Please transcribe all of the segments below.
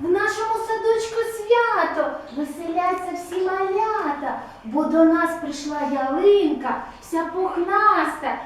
В нашому садочку свято веселяться всі малята, бо до нас прийшла ялинка, вся пухнаста.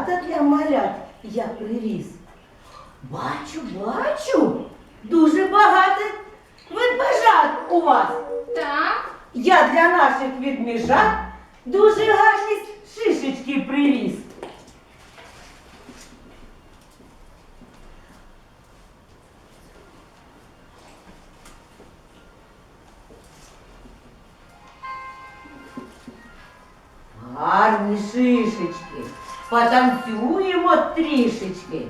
свята для малят я привіз. Бачу, бачу, дуже багато ведмежат у вас. Так. Я для наших відмежат дуже гарні шишечки привіз. Гарні шишечки потанцюємо трішечки.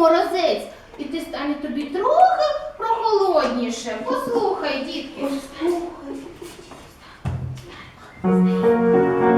Морозець. І ти стане тобі трохи прохолодніше. Послухай, дітки. Ой,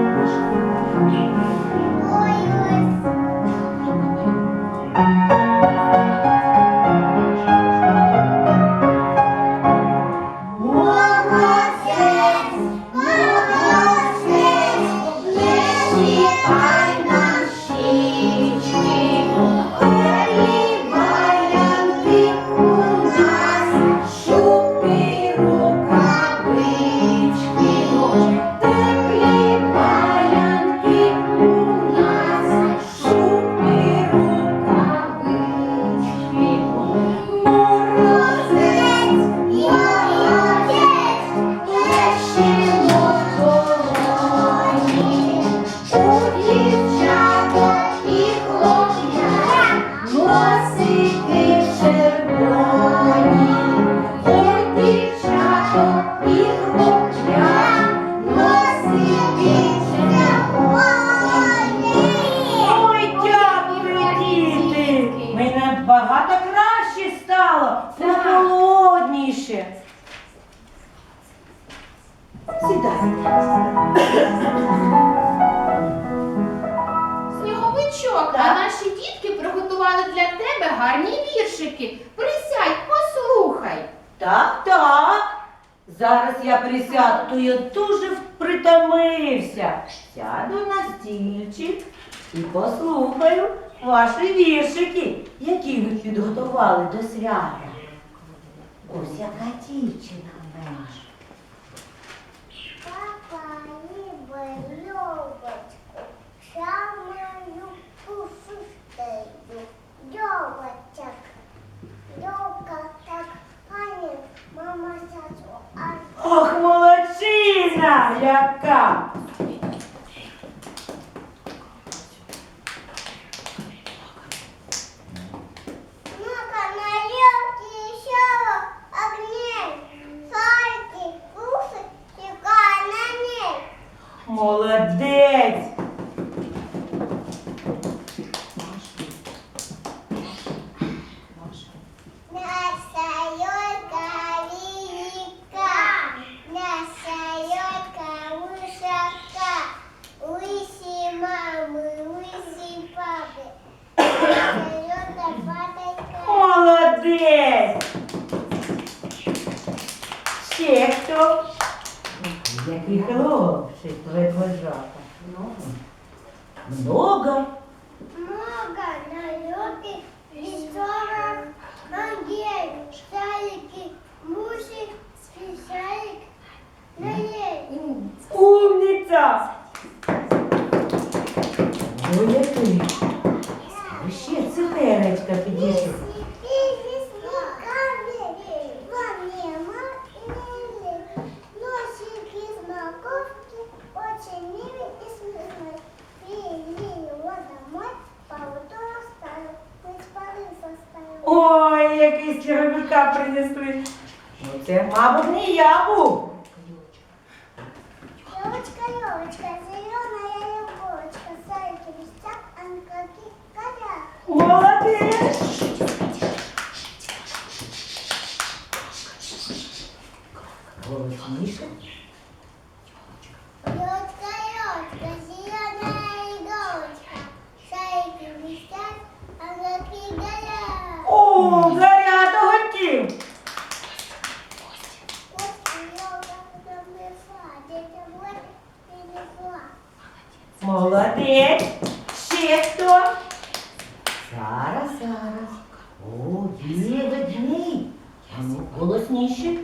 Сніговичок, а наші дітки приготували для тебе гарні віршики. Присядь, послухай. Так, так. Зараз я присяду, то я дуже притомився. Сяду на стільчик і послухаю ваші віршики, які ви підготували до свята. Ось яка дівчина в яка! прийшов. Який хороший твій вожата. Много. Много? Много налеты, лисорок, мангель, шарики, муши, спешарик, наель. Умница! Ой, який. Ще цукерочка підійшла. Ой, черевика принесли. Ну це, мабуть, не я був. Молодець. Ще хто? Зараз, зараз. О, ведмідь. А ну, голосніше.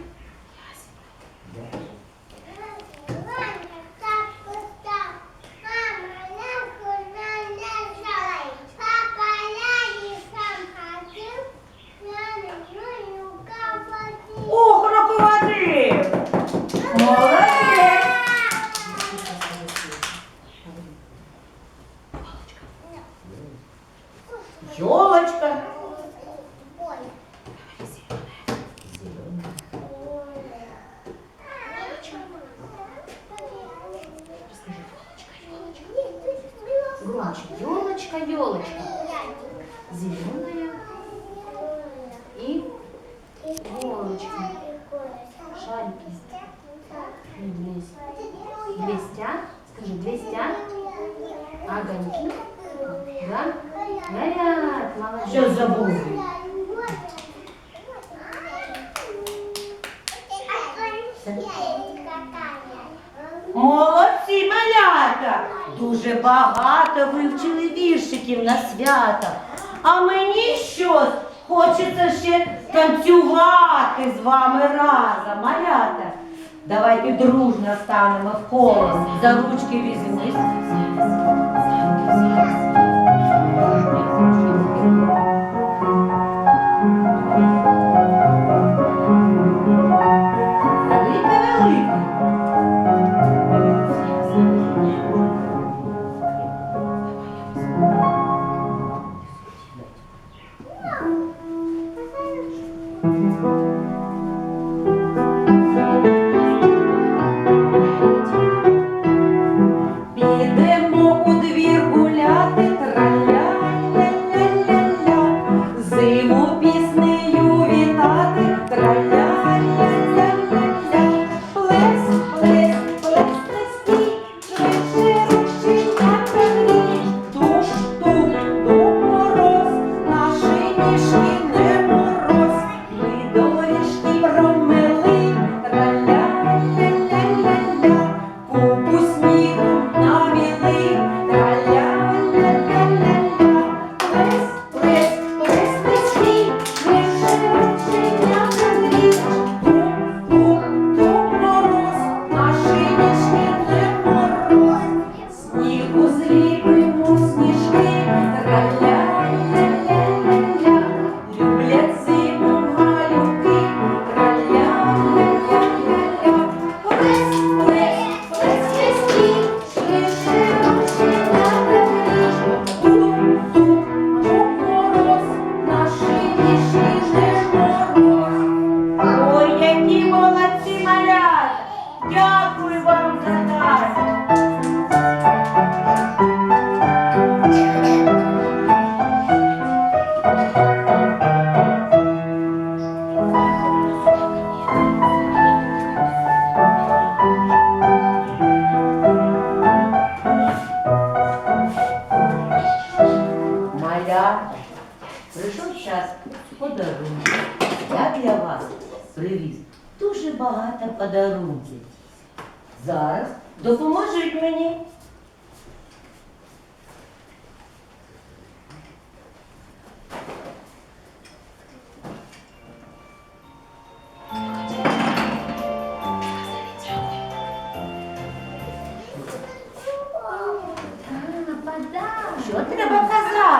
свята. А мені щось хочеться ще танцювати з вами разом, малята. Давайте дружно станемо в колос, за ручки візьмись. it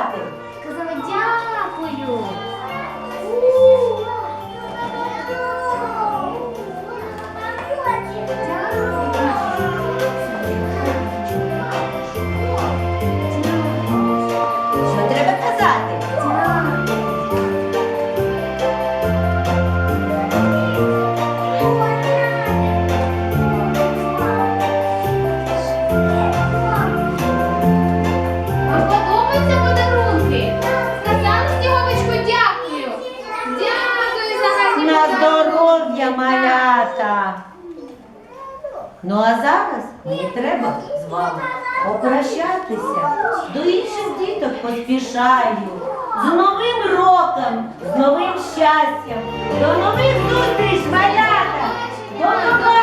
співати. Казали дякую. Дякую. треба з вами попрощатися. До інших діток поспішаю. З новим роком, з новим щастям, до нових зустріч, малята! До нового!